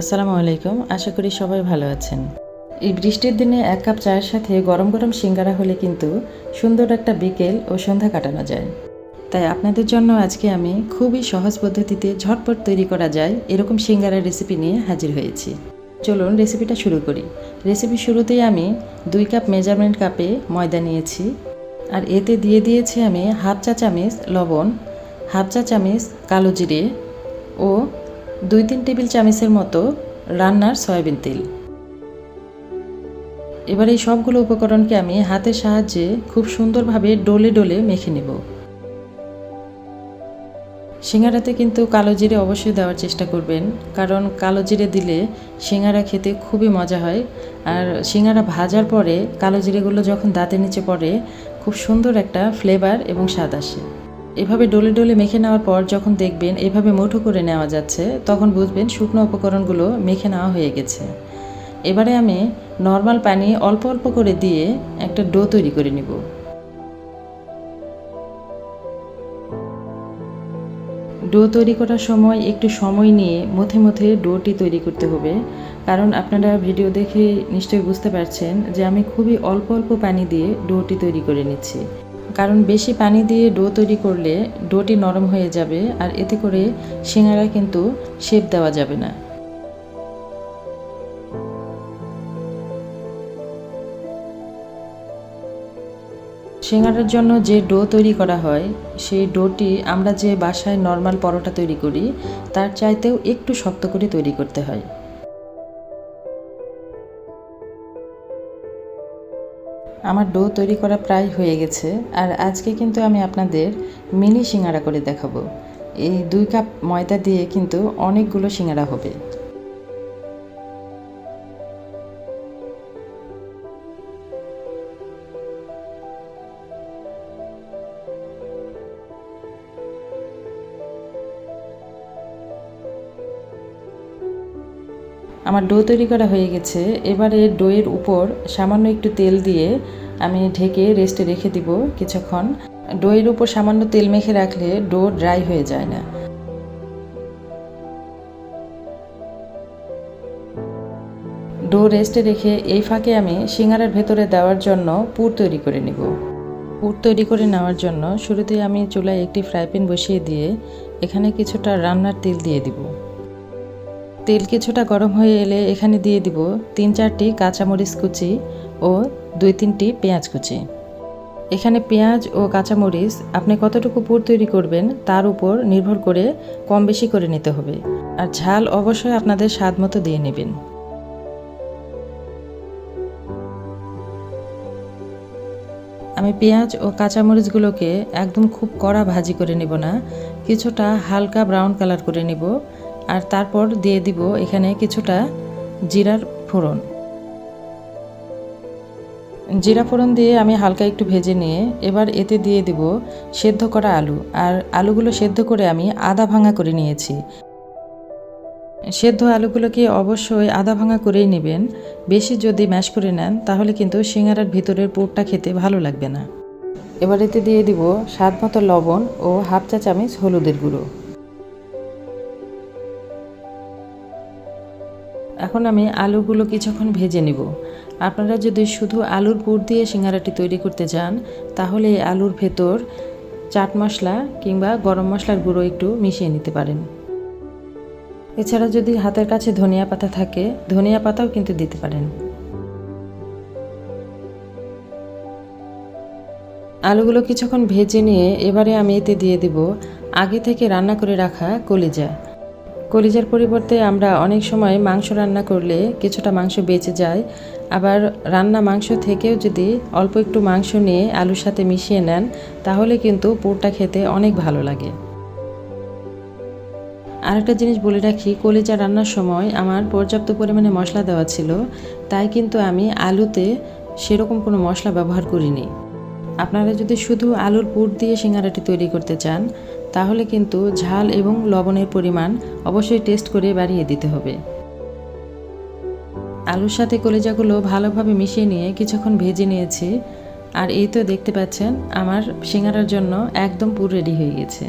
আসসালামু আলাইকুম, আশা করি সবাই ভালো আছেন। এই বৃষ্টির দিনে এক কাপ চায়ের সাথে গরম গরম সিঙ্গারা হলে কিন্তু সুন্দর একটা বিকেল ও সন্ধ্যা কাটানো যায়। তাই আপনাদের জন্য আজকে আমি খুবই সহজ পদ্ধতিতে ঝটপট তৈরি করা যায় এরকম সিঙ্গারার রেসিপি নিয়ে হাজির হয়েছি। চলুন রেসিপিটা শুরু করি। রেসিপি শুরুতেই আমি দুই কাপ মেজারমেন্ট কাপে ময়দা নিয়েছি আর এতে দিয়ে দিয়েছি আমি হাফ চা চামচ লবণ, হাফ চা চামচ কালো জিরে ও দুই তিন টেবিল চামচের মতো রান্নার সয়াবিন তেল। এবার এই সবগুলো উপকরণকে আমি হাতের সাহায্যে খুব সুন্দরভাবে ডলে ডলে মেখে নেব। সিঙ্গারাতে কিন্তু কালো জিরে অবশ্যই দেওয়ার চেষ্টা করবেন, কারণ কালো জিরে দিলে সিঙ্গারা খেতে খুবই মজা হয়। আর সিঙ্গারা ভাজার পরে কালো জিরেগুলো যখন দাঁতের নিচে পড়ে, খুব সুন্দর একটা ফ্লেভার এবং স্বাদ আসে। এভাবে ডলে ডলে মেখে নেওয়ার পর যখন দেখবেন এভাবে মুঠো করে নেওয়া যাচ্ছে, তখন বুঝবেন শুকনো উপকরণগুলো মেখে নেওয়া হয়ে গেছে। এবারে আমি নর্মাল পানি অল্প অল্প করে দিয়ে একটা ডো তৈরি করে নিব। ডো তৈরি করার সময় একটু সময় নিয়ে মধ্যে মধ্যে ডোটি তৈরি করতে হবে। কারণ আপনারা ভিডিও দেখে নিশ্চয়ই বুঝতে পারছেন যে আমি খুবই অল্প অল্প পানি দিয়ে ডোটি তৈরি করে নিচ্ছি। কারণ বেশি পানি দিয়ে ডো তৈরি করলে ডোটি নরম হয়ে যাবে আর এতে করে সিঙ্গারা কিন্তু শেপ দেওয়া যাবে না। সিঙ্গারার জন্য যে ডো তৈরি করা হয়, সেই ডোটি আমরা যে বাসায় নর্মাল পরোটা তৈরি করি, তার চাইতেও একটু শক্ত করে তৈরি করতে হয়। আমার ডো তৈরি করা প্রায় হয়ে গেছে, আর আজকে কিন্তু আমি আপনাদের মিনি সিঙ্গারা করে দেখাবো। এই দুই কাপ ময়দা দিয়ে কিন্তু অনেকগুলো সিঙ্গারা হবে। আমার ডো তৈরি করা হয়ে গেছে। এবারে ডোয়ের উপর সামান্য একটু তেল দিয়ে আমি ঢেকে রেস্টে রেখে দিব কিছুক্ষণ। ডোয়ের উপর সামান্য তেল মেখে রাখলে ডো ড্রাই হয়ে যায় না। ডো রেস্টে রেখে এই ফাঁকে আমি সিঙ্গারার ভেতরে দেওয়ার জন্য পুর তৈরি করে নিব। পুর তৈরি করে নেওয়ার জন্য শুরুতেই আমি চুলায় একটি ফ্রাই প্যান বসিয়ে দিয়ে এখানে কিছুটা রান্নার তেল দিয়ে দিব। তেল কিছুটা গরম হয়ে এলে এখানে দিয়ে দিব তিন চারটি কাঁচামরিচ কুচি ও দুই তিনটি পেঁয়াজ কুচি। এখানে পেঁয়াজ ও কাঁচামরিচ আপনি কতটুকু পুর তৈরি করবেন তার উপর নির্ভর করে কম বেশি করে নিতে হবে। আর ঝাল অবশ্যই আপনাদের স্বাদ মতো দিয়ে নেবেন। আমি পেঁয়াজ ও কাঁচামরিচগুলোকে একদম খুব কড়া ভাজি করে নেব না, কিছুটা হালকা ব্রাউন কালার করে নেব। আর তারপর দিয়ে দিব এখানে কিছুটা জিরার ফোড়ন। জিরা ফোড়ন দিয়ে আমি হালকা একটু ভেজে নিয়ে এবার এতে দিয়ে দিব সেদ্ধ করা আলু। আর আলুগুলো সেদ্ধ করে আমি আদা ভাঙা করে নিয়েছি। সেদ্ধ আলুগুলোকে অবশ্যই আদা ভাঙা করেই নেবেন। বেশি যদি ম্যাশ করে নেন, তাহলে কিন্তু সিঙ্গারার ভিতরের পুরটা খেতে ভালো লাগবে না। এবার এতে দিয়ে দিব স্বাদ মতো লবণ ও হাফ চা চামচ হলুদের গুঁড়ো। এখন আমি আলুগুলো কিছুক্ষণ ভেজে নিব। আপনারা যদি শুধু আলুর পুর দিয়ে সিঙ্গারাটি তৈরি করতে চান, তাহলে আলুর ভেতর চাট মশলা কিংবা গরম মশলার গুঁড়ো একটু মিশিয়ে নিতে পারেন। এছাড়া যদি হাতের কাছে ধনিয়া পাতা থাকে, ধনিয়া পাতাও কিন্তু দিতে পারেন। আলুগুলো কিছুক্ষণ ভেজে নিয়ে এবারে আমি এতে দিয়ে দিব আগে থেকে রান্না করে রাখা কলিজা। কলিজার পরিবর্তে আমরা অনেক সময় মাংস রান্না করলে কিছুটা মাংস বেঁচে যায়। আবার রান্না মাংস থেকেও যদি অল্প একটু মাংস নিয়ে আলুর সাথে মিশিয়ে নেন, তাহলে কিন্তু পুরটা খেতে অনেক ভালো লাগে। আরেকটা জিনিস বলে রাখি, কলিজা রান্নার সময় আমার পর্যাপ্ত পরিমাণে মশলা দেওয়া ছিল, তাই কিন্তু আমি আলুতে সেরকম কোনো মশলা ব্যবহার করিনি। আপনারা যদি শুধু আলুর পুর দিয়ে সিঙ্গারাটি তৈরি করতে চান, তাহলে কিন্তু ঝাল এবং লবণের পরিমাণ অবশ্যই টেস্ট করে বাড়িয়ে দিতে হবে। আলুর সাথে কলিজাগুলো ভালোভাবে মিশিয়ে নিয়ে কিছুক্ষণ ভেজে নিয়েছি, আর এই তো দেখতে পাচ্ছেন আমার সিঙ্গারার জন্য একদম পুর রেডি হয়ে গেছে।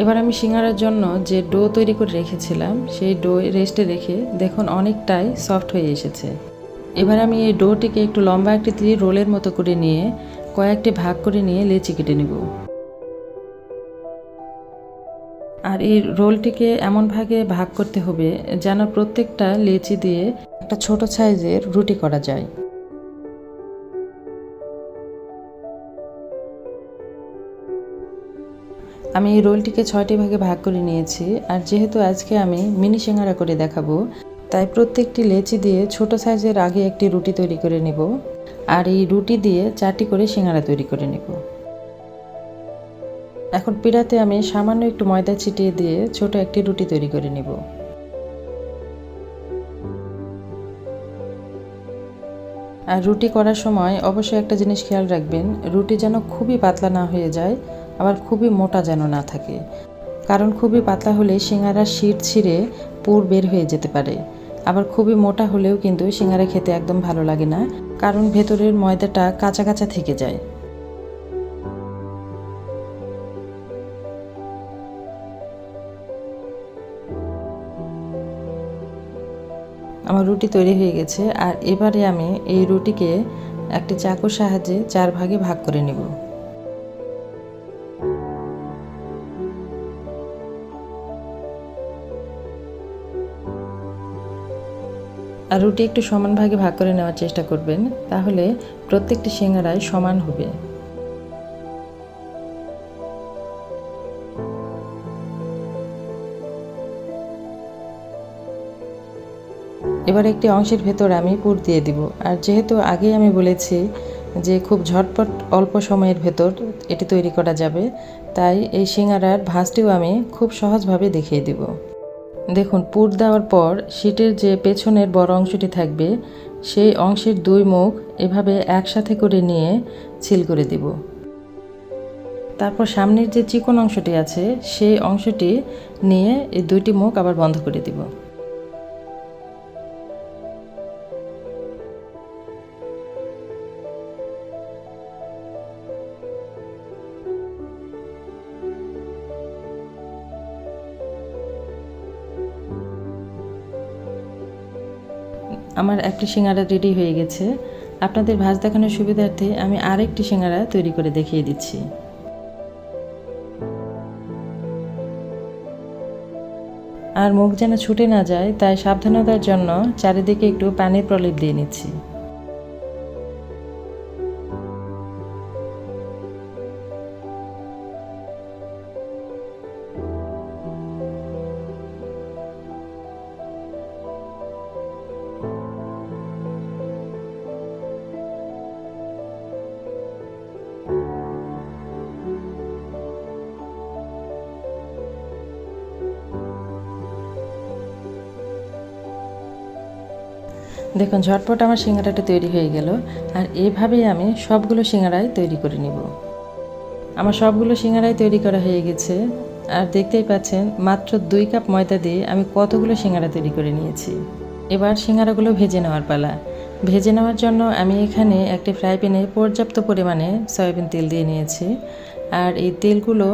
এবার আমি সিঙ্গারার জন্য যে ডো তৈরি করে রেখেছিলাম, সেই ডো রেস্টে রেখে দেখুন অনেকটাই সফট হয়ে এসেছে। এবার আমি এই ডোটিকে একটু লম্বা একটি আকৃতির রোলের মতো করে নিয়ে কয়েকটি ভাগ করে নিয়ে লেচি কেটে নেব। আর এই রোলটিকে এমন ভাগে ভাগ করতে হবে যেন প্রত্যেকটা লেচি দিয়ে একটা ছোট সাইজের রুটি করা যায়। আমি এই রোলটিকে ছয়টি ভাগে ভাগ করে নিয়েছি, আর যেহেতু আজকে আমি মিনি সিঙ্গারা করে দেখাবো তাই প্রত্যেকটি লেচি দিয়ে ছোট সাইজের আগে একটি রুটি তৈরি করে নেব আর এই রুটি দিয়ে চারটি করে সিঙ্গারা তৈরি করে নেব। এখন পিড়াতে আমি সামান্য একটু ময়দা ছিটিয়ে দিয়ে ছোট একটি রুটি তৈরি করে নেব। আর রুটি করার সময় অবশ্যই একটা জিনিস খেয়াল রাখবেন, রুটি যেন খুবই পাতলা না হয়ে যায়, আবার খুবই মোটা যেন না থাকে। কারণ খুবই পাতলা হলে সিঙ্গারার শীত ছিঁড়ে পুর বের হয়ে যেতে পারে। আবার খুবই মোটা হলেও কিন্তু সিঙ্গারা খেতে একদম ভালো লাগে না, কারণ ভেতরের ময়দাটা কাঁচা কাঁচা থেকে যায়। আমার রুটি তৈরি হয়ে গেছে, আর এবারে আমি এই রুটিকে একটি চাকুর সাহায্যে চার ভাগে ভাগ করে নেব। আর রুটি একটু সমান ভাগে ভাগ করে নেওয়ার চেষ্টা করবেন, তাহলে প্রত্যেকটি সিঙ্গারায় সমান হবে। এবার একটি অংশের ভেতর আমি পুর দিয়ে দিব। আর যেহেতু আগেই আমি বলেছি যে খুব ঝটপট অল্প সময়ের ভেতর এটি তৈরি করা যাবে, তাই এই সিঙ্গারার ভাঁজটিও আমি খুব সহজভাবে দেখিয়ে দিব। দেখুন, পুর দেওয়ার পর শিটের যে পেছনের বড় অংশটি থাকবে, সেই অংশের দুই মুখ এভাবে একসাথে করে নিয়ে ছিল করে দিব। তারপর সামনের যে চিকন অংশটি আছে, সেই অংশটি নিয়ে এই দুইটি মুখ আবার বন্ধ করে দিব। আমার একটি সিঙ্গারা রেডি হয়ে গেছে। আপনাদের ভাজ দেখানোর সুবিধার্থে আমি আরেকটি সিঙ্গারা তৈরি করে দেখিয়ে দিচ্ছি। আর মুখ যেন ছুটে না যায়, তাই সাবধানতার জন্য চারিদিকে একটু পানির প্রলেপ দিয়ে নিচ্ছি। দেখুন, ঝটপট আমার সিঙ্গারাটা তৈরি হয়ে গেল আর এভাবেই আমি সবগুলো সিঙ্গারাই তৈরি করে নিব। আমার সবগুলো সিঙ্গারাই তৈরি করা হয়ে গেছে আর দেখতেই পাচ্ছেন, মাত্র দুই কাপ ময়দা দিয়ে আমি কতগুলো সিঙ্গারা তৈরি করে নিয়েছি। এবার সিঙ্গারাগুলো ভেজে নেওয়ার পালা। ভেজে নেওয়ার জন্য আমি এখানে একটি ফ্রাই প্যানে পর্যাপ্ত পরিমাণে সয়াবিন তেল দিয়ে নিয়েছি আর এই তেলগুলো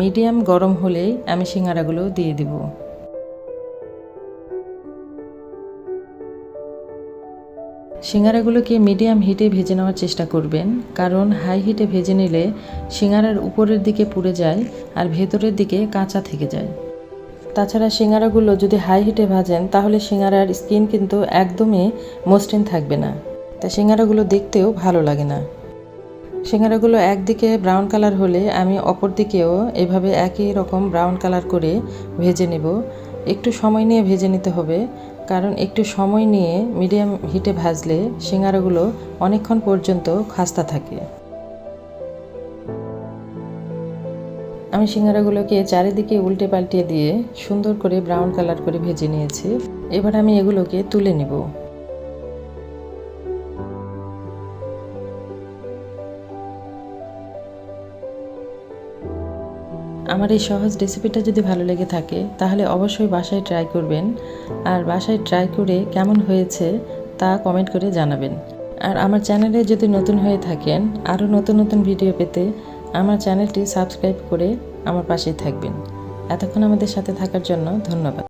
মিডিয়াম গরম হলেই আমি সিঙ্গারাগুলো দিয়ে দিব। সিঙ্গারাগুলোকে মিডিয়াম হিটে ভেজে নেওয়ার চেষ্টা করবেন, কারণ হাই হিটে ভেজে নিলে সিঙ্গারার উপরের দিকে পুড়ে যায় আর ভেতরের দিকে কাঁচা থেকে যায়। তাছাড়া সিঙ্গারাগুলো যদি হাই হিটে ভাজেন, তাহলে সিঙ্গারার স্কিন কিন্তু একদমই মসৃণ থাকবে না। তা সিঙ্গারাগুলো দেখতেও ভালো লাগে না। সিঙ্গারাগুলো একদিকে ব্রাউন কালার হলে আমি অপর দিকেও এভাবে একই রকম ব্রাউন কালার করে ভেজে নেব। একটু সময় নিয়ে ভেজে নিতে হবে। কারণ একটু সময় নিয়ে মিডিয়াম হিটে ভাজলে সিঙ্গারাগুলো অনেকক্ষণ পর্যন্ত খাস্তা থাকে। আমি সিঙ্গারাগুলোকে চারিদিকে উল্টে পাল্টে দিয়ে সুন্দর করে ব্রাউন কালার করে ভেজে নিয়েছি। এবার আমি এগুলোকে তুলে নেব। আমার এই সহজ রেসিপিটা যদি ভালো লেগে থাকে, তাহলে অবশ্যই বাসায় ট্রাই করবেন। আর বাসায় ট্রাই করে কেমন হয়েছে তা কমেন্ট করে জানাবেন। আর আমার চ্যানেলে যদি নতুন হয়ে থাকেন, আরও নতুন নতুন ভিডিও পেতে আমার চ্যানেলটি সাবস্ক্রাইব করে আমার পাশেই থাকবেন। এতক্ষণ আমাদের সাথে থাকার জন্য ধন্যবাদ।